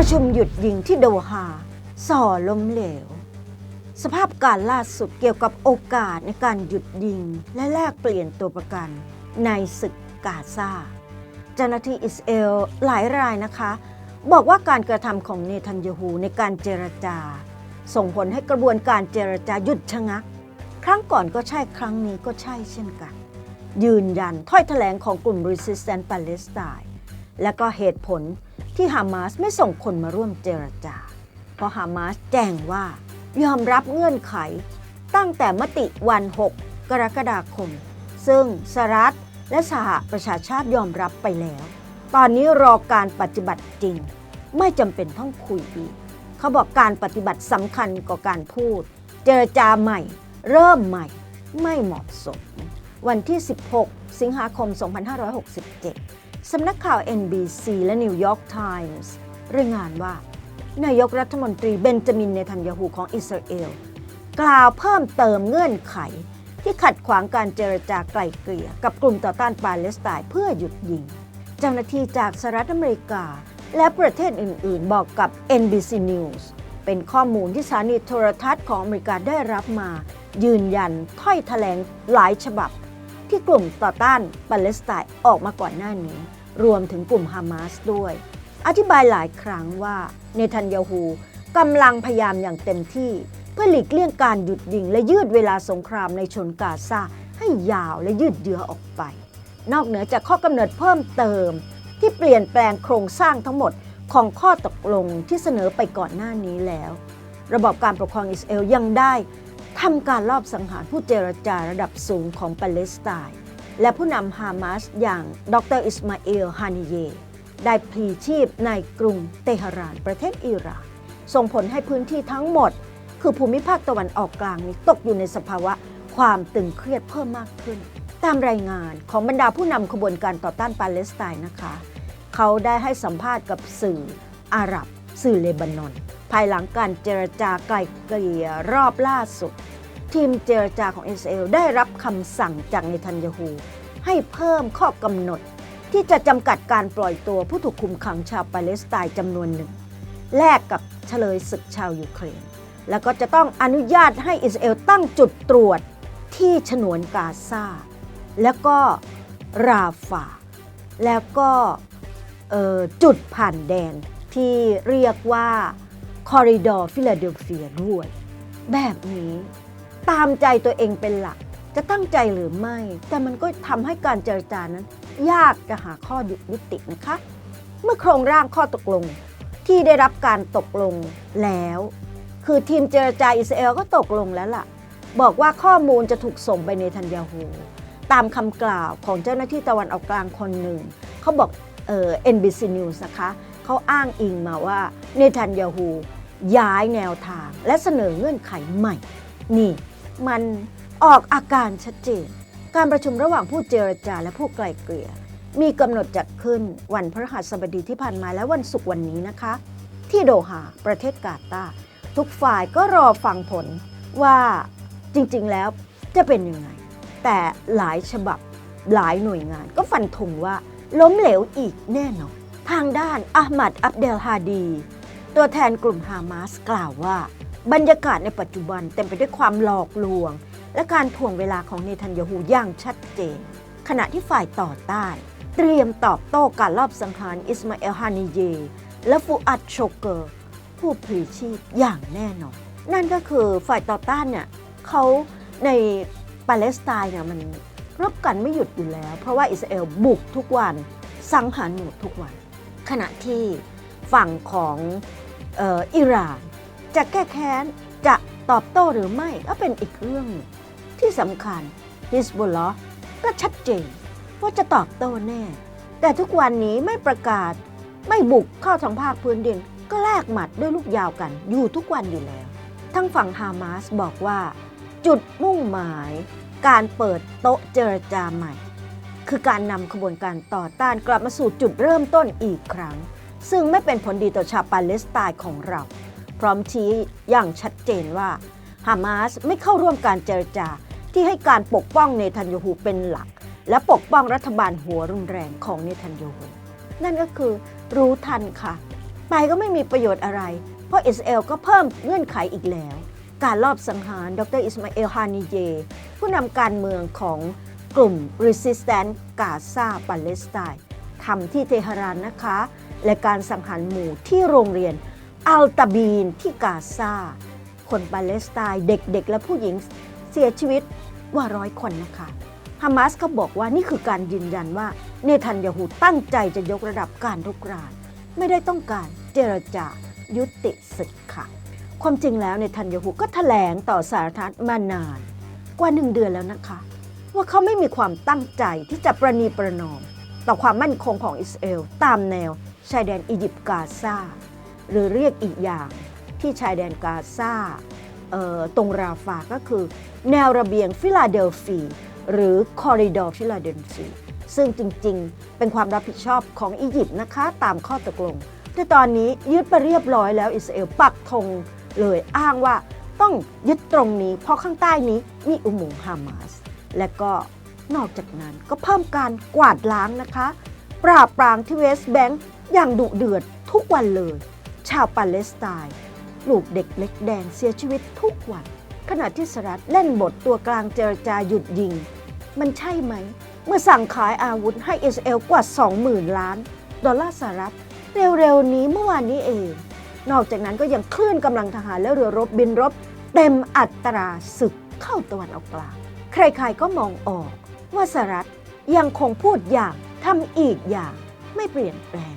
ประชุมหยุดยิงที่โดฮาส่อล้มเหลว สภาพการล่าสุดเกี่ยวกับโอกาสในการหยุดยิง และแลกเปลี่ยนตัวประกัน ในศึกกาซาเจ้าหน้าที่อิสราเอลหลายรายนะคะ บอกว่าการกระทำของเนทันยาฮูในการเจรจา ส่งผลให้กระบวนการเจรจาหยุดชะงัก ครั้งก่อนก็ใช่ครั้งนี้ก็ใช่เช่นกัน ยืนยันถ้อยแถลงของกลุ่ม Resistance Palestine และก็เหตุผล ที่ฮามาสไม่ส่งคนมาร่วมเจรจา เพราะฮามาสแจ้งว่ายอมรับเงื่อนไข ตั้งแต่มติวัน 6 กรกฎาคม ซึ่งสหรัฐและสหประชาชาติยอมรับไปแล้ว ตอนนี้รอการปฏิบัติจริง ไม่จำเป็นต้องคุยอีก เขาบอกการปฏิบัติสำคัญกว่าการพูด เจรจาใหม่ เริ่มใหม่ ไม่เหมาะสม วันที่ 16 สิงหาคม 2567 สำนักข่าว NBC และ New York Times รายงานว่า นายกรัฐมนตรีเบนจามินเนทันยาฮูของอิสราเอล กล่าวเพิ่มเติมเงื่อนไข ที่ขัดขวางการเจรจาไกล่เกลี่ย กับกลุ่มต่อต้านปาเลสไตน์เพื่อหยุดยิง เจ้าหน้าที่จากสหรัฐอเมริกา และประเทศอื่น ๆ บอกกับ NBC News เป็นข้อมูลที่สถานีโทรทัศน์ของอเมริกาได้รับมา ยืนยันถ้อยแถลงหลายฉบับ ที่กลุ่มต่อต้านปาเลสไตน์ออกมาก่อนหน้านี้ รวมถึงกลุ่มฮามาสด้วย อธิบายหลายครั้งว่าเนทันยาฮูกำลังพยายามอย่างเต็มที่ เพื่อหลีกเลี่ยงการหยุดยิงและยืดเวลาสงครามในชนกาซาให้ยาวและยืดเยื้อออกไป นอกเหนือจากข้อกำเนิดเพิ่มเติม ที่เปลี่ยนแปลงโครงสร้างทั้งหมดของข้อตกลงที่เสนอไปก่อนหน้านี้แล้ว ระบบการปกครองอิสราเอลยังได้ทำการลอบสังหารผู้เจรจาระดับสูงของปาเลสไตน์ และผู้นำฮามาสอย่างดรอิสมาเอลฮานิเย ได้พลีชีพในกรุงเตหะรานประเทศอิร่านส่งผลให้พื้นที่ทั้งหมด คือภูมิภาคตะวันออกกลางนี้ตกอยู่ในสภาวะความตึงเครียดเพิ่มมากขึ้น ตามรายงานของบรรดาผู้นำขบวนการต่อต้านปาเลสไตน์นะคะ เขาได้ให้สัมภาษณ์กับสื่ออาหรับ สื่อเลบานอน ภายหลังการเจรจาไกลเกลี่ยรอบล่าสุด ทีมเจรจาของอิสราเอลได้รับคำสั่งจากเนทันยาฮูให้เพิ่มข้อกำหนด ที่จะจำกัดการปล่อยตัวผู้ถูกคุมขังชาวปาเลสไตน์จำนวนหนึ่ง แลกกับเฉลยศึกชาวยูเครน แล้วก็จะต้องอนุญาตให้อิสราเอลตั้งจุดตรวจที่ฉนวนกาซาแล้วก็ราฟาแล้วก็จุดผ่านแดนที่เรียกว่าคอริดอร์ฟิลาเดลเฟียด้วย แบบนี้ ตามใจตัวเองเป็นหลัก จะตั้งใจหรือไม่ แต่มันก็ทำให้การเจรจานั้น ยากจะหาข้อยุตินะคะ เมื่อโครงร่างข้อตกลงที่ได้รับการตกลงแล้ว คือทีมเจรจาอิสราเอลก็ตกลงแล้วล่ะ บอกว่าข้อมูลจะถูกส่งไปในทันยาฮูตามคำกล่าวของเจ้าหน้าที่ตะวันออกกลางคนหนึ่ง เขาบอกเอ่อ NBC News นะคะเขาอ้างอิงมาว่าเนทันยาฮูย้ายแนวทางและเสนอเงื่อนไขใหม่ นี่ มันออกอาการชัดเจน การประชุมระหว่างผู้เจรจาและผู้ไกล่เกลี่ย มีกำหนดจัดขึ้นวันพฤหัสบดีที่ผ่านมาและวันศุกร์วันนี้นะคะ ที่โดฮาประเทศกาตาร์ทุกฝ่ายก็รอฟังผลว่าจริงๆแล้วจะเป็นยังไง แต่หลายฉบับหลายหน่วยงานก็ฟันธงว่าล้มเหลวอีกแน่นอน ทางด้านอาหมัดอับเดลฮาดี ตัวแทนกลุ่มฮามาสกล่าวว่า บรรยากาศในปัจจุบันเต็มไปด้วยความหลอกลวง และการถ่วงเวลาของเนทันยาฮูอย่างชัดเจน ขณะที่ฝ่ายต่อต้าน เตรียมตอบโต้การลอบสังหารอิสมาเอลฮานิเย และฟูอัดโชเกอร์ ผู้พลีชีพอย่างแน่นอน นั่นก็คือฝ่ายต่อต้านเนี่ยเขาในปาเลสไตน์เนี่ยมันรบกันไม่หยุดอยู่แล้ว เพราะว่าอิสราเอลบุกทุกวันสังหารหมู่ทุกวัน ขณะที่ฝั่งของอออิหร่าน จะแก้แค้น จะตอบโต้หรือไม่ก็เป็นอีกเรื่องที่สำคัญฮิสบุลลอก็ชัดเจนว่าจะตอบโต้แน่ แต่ทุกวันนี้ไม่ประกาศ ไม่บุกเข้าทางภาคพื้นดิน ก็แลกหมัดด้วยลูกยาวกัน อยู่ทุกวันอยู่แล้ว ทั้งฝั่งฮามาสบอกว่า จุดมุ่งหมาย การเปิดโต๊ะเจรจาใหม่ คือการนำขบวนการต่อต้านกลับมาสู่จุดเริ่มต้นอีกครั้ง ซึ่งไม่เป็นผลดีต่อชาวปาเลสไตน์ของเรา พร้อมชี้อย่างชัดเจนว่าฮามาสไม่เข้าร่วมการเจรจาที่ให้การปกป้องเนทันยาฮูเป็นหลัก และปกป้องรัฐบาลหัวรุนแรงของเนทันยาฮูนั่นก็คือรู้ทันค่ะ ไปก็ไม่มีประโยชน์อะไร เพราะอิสราเอลก็เพิ่มเงื่อนไขอีกแล้ว การลอบสังหารดรอิสมาเอลฮานิเย ผู้นำการเมืองของกลุ่ม Resistance กาซาปาเลสไตน์ทำที่เตหะรานนะคะ และการสังหารหมู่ที่โรงเรียน อัลตาบีนที่กาซา คนปาเลสไตน์เด็กๆ และผู้หญิงเสียชีวิตกว่าร้อยคนนะคะฮามาสก็บอกว่านี่คือการยืนยันว่าเนทันยาฮูตั้งใจจะยกระดับการรุกราน ไม่ได้ต้องการเจรจายุติศึกค่ะ ความจริงแล้วเนทันยาฮูก็แถลงต่อสาธารณมานาน กว่าหนึ่งเดือนแล้วนะคะ ว่าเขาไม่มีความตั้งใจที่จะประนีประนอม ต่อความมั่นคงของอิสราเอลตามแนวชายแดนอียิปต์กาซา หรือเรียกอีกอย่างที่ชายแดนกาซาตรงราฟาก็คือ แนวระเบียงฟิลาเดลฟี หรือคอริดอร์ฟิลาเดลฟีซึ่งจริงๆ เป็นความรับผิดชอบของอียิปต์นะคะ ตามข้อตกลง แต่ตอนนี้ยึดไปเรียบร้อยแล้วอิสราเอลปักธงเลยอ้างว่าต้องยึดตรงนี้ เพราะข้างใต้นี้มีอุโมงค์ฮามาส และก็นอกจากนั้นก็เพิ่มการกวาดล้างนะคะ ปราบปรามที่เวสต์แบงค์อย่างดุเดือดทุกวันเลย ชาวปาเลสไตน์ลูกเด็กเล็กแดงเสียชีวิตทุกวัน ขณะที่สหรัฐเล่นบทตัวกลางเจรจาหยุดยิง มันใช่ไหม เมื่อสั่งขายอาวุธให้อิสราเอลกว่า 20,000 ล้าน ดอลลาร์สหรัฐ เร็วๆนี้เมื่อวานนี้เอง นอกจากนั้นก็ยังเคลื่อนกำลังทหารและเรือรบบินรบ เต็มอัตราศึกเข้าตะวันออกกลาง ใครๆก็มองออกว่าสหรัฐยังคงพูดอย่างทำอีกอย่างไม่เปลี่ยนแปลง